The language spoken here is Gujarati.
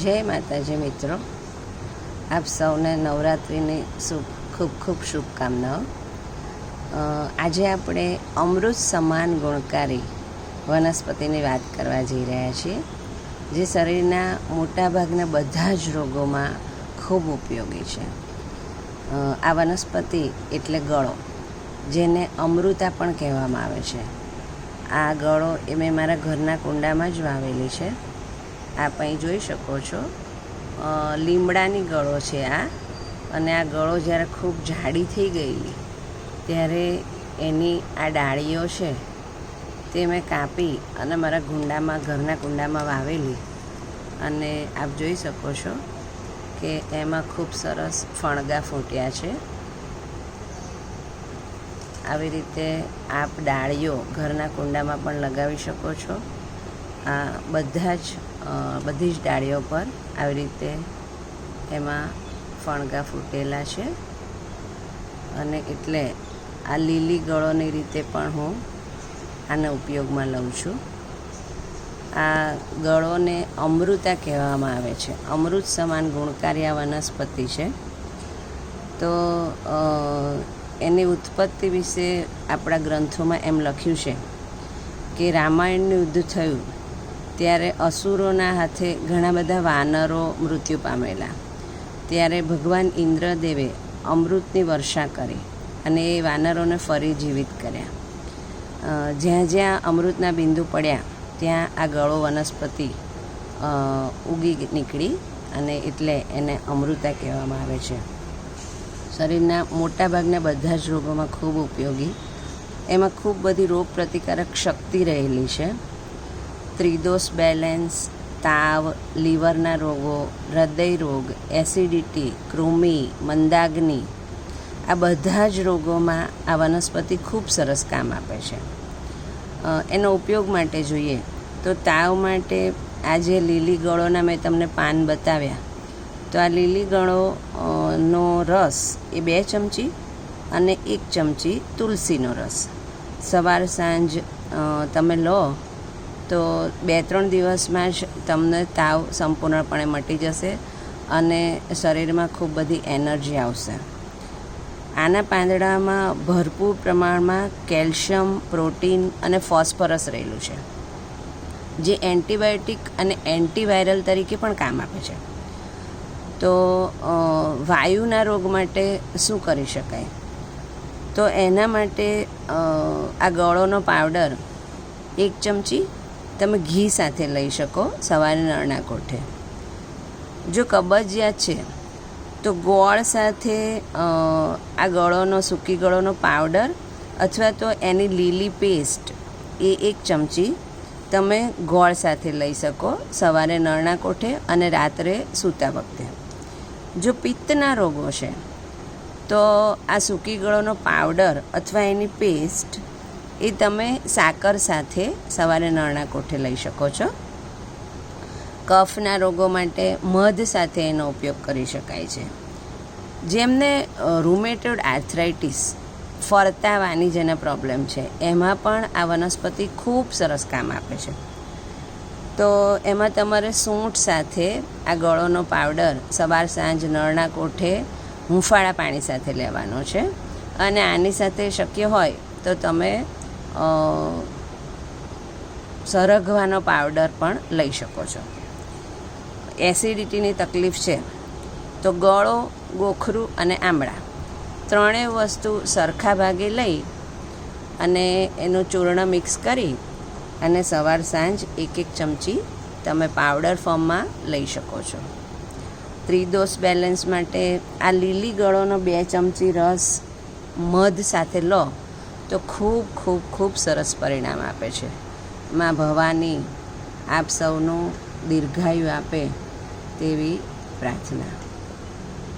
જય માતાજી મિત્રો. આપ સૌને નવરાત્રિની શુભ, ખૂબ ખૂબ શુભકામનાઓ. આજે આપણે અમૃત સમાન ગુણકારી વનસ્પતિની વાત કરવા જઈ રહ્યા છીએ, જે શરીરના મોટાભાગના બધા જ રોગોમાં ખૂબ ઉપયોગી છે. આ વનસ્પતિ એટલે ગળો, જેને અમૃતા પણ કહેવામાં આવે છે. આ ગળો એ મેં મારા ઘરના કુંડામાં જ વાવેલી છે. આપ અહીં જોઈ શકો છો. લીમડાની ગળો છે આ. અને આ ગળો જ્યારે ખૂબ જાડી થઈ ગયેલી, ત્યારે એની આ ડાળીઓ છે તે મેં કાપી અને મારા કુંડામાં ઘરના કુંડામાં વાવેલી. અને આપ જોઈ શકો છો કે એમાં ખૂબ સરસ ફણગા ફૂટ્યા છે. આવી રીતે આપ ડાળીઓ ઘરના કુંડામાં પણ લગાવી શકો છો. આ બધા જ બધી જ ડાળીઓ પર આવી રીતે એમાં ફણગા ફૂટેલા છે. અને એટલે આ લીલી ગળોની રીતે પણ હું આને ઉપયોગમાં લઉં છું. આ ગળોને અમૃતા કહેવામાં આવે છે. અમૃત સમાન ગુણકારી વનસ્પતિ છે. તો એની ઉત્પત્તિ વિશે આપણા ગ્રંથોમાં એમ લખ્યું છે કે રામાયણનું યુદ્ધ થયું ત્યારે અસુરોના હાથે ઘણા બધા વાનરો મૃત્યુ પામેલા. ત્યારે ભગવાન ઇન્દ્રદેવે અમૃતની વર્ષા કરી અને એ વાનરોને ફરી જીવિત કર્યા. જ્યાં જ્યાં અમૃતના બિંદુ પડ્યા, ત્યાં આ ગળો વનસ્પતિ ઉગી નીકળી અને એટલે એને અમૃતા કહેવામાં આવે છે. શરીરના મોટાભાગના બધા જ રોગોમાં ખૂબ ઉપયોગી. એમાં ખૂબ બધી રોગ પ્રતિકારક શક્તિ રહેલી છે. ત્રિદોષ બેલેન્સ, તાવ, લીવરના રોગો, હૃદય રોગ, એસિડિટી, કૃમિ, મંદાગ્નિ. આ બધા જ રોગોમાં આ વનસ્પતિ ખૂબ સરસ કામ આપે છે. એનો ઉપયોગ માટે જોઈએ તો તાવ માટે આ જે લીલી ગળોના મેં તમને પાન બતાવ્યા, તો આ લીલી ગળો નો રસ એ બે ચમચી અને એક ચમચી તુલસીનો રસ. સવાર સાંજ તમે લો તો બે ત્રણ દિવસમાં જ તમને તાવ સંપૂર્ણપણે મટી જશે અને શરીરમાં ખૂબ બધી એનર્જી આવશે. આના પાંદડામાં ભરપૂર પ્રમાણમાં કેલ્શિયમ, પ્રોટીન અને ફોસ્ફરસ રહેલું છે, જે એન્ટીબાયોટિક અને એન્ટીવાયરલ તરીકે પણ કામ આપે છે. તો વાયુના રોગ માટે શું કરી શકાય? તો એના માટે આ ગળોનો પાવડર એક ચમચી તમે ઘી સાથે લઈ શકો સવારે નળના કોઠે. જો કબજિયાત છે, તો ગોળ સાથે આ ગળોનો, સૂકી ગળોનો પાવડર અથવા તો એની લીલી પેસ્ટ એ એક ચમચી તમે ગોળ સાથે લઈ શકો સવારે નળના કોઠે અને રાત્રે સૂતા વખતે. જો પિત્તના રોગો છે, તો આ સૂકી ગળોનો પાવડર અથવા એની પેસ્ટ એ તમે સાકર સાથે સવારે નળના કોઠે લઈ શકો છો. કફના રોગો માટે મધ સાથે એનો ઉપયોગ કરી શકાય છે. જેમને રૂમેટેડ આર્થરાઇટિસ ફરતાવાની જેને પ્રોબ્લેમ છે. એમાં પણ આ વનસ્પતિ ખૂબ સરસ કામ આપે છે. તો એમાં તમારે સૂંઠ સાથે આ ગળોનો પાવડર સવાર સાંજ નળના કોઠે હૂંફાળા પાણી સાથે લેવાનો છે. અને આની સાથે શક્ય હોય તો તમે સરગવાનો પાવડર પણ લઈ શકો છો. એસિડિટીની તકલીફ છે, તો ગળો, ગોખરું અને આમળા ત્રણેય વસ્તુ સરખા ભાગે લઈ અને એનું ચૂર્ણ મિક્સ કરી અને સવાર સાંજ એક એક ચમચી તમે પાવડર ફોર્મમાં લઈ શકો છો. ત્રિદોષ બેલેન્સ માટે આ લીલી ગળોનો બે ચમચી રસ મધ સાથે લો. તો ખૂબ ખૂબ ખૂબ સરસ પરિણામ આપે છે. માં ભવાની આપ સૌનું દીર્ઘાયુ આપે તેવી પ્રાર્થના.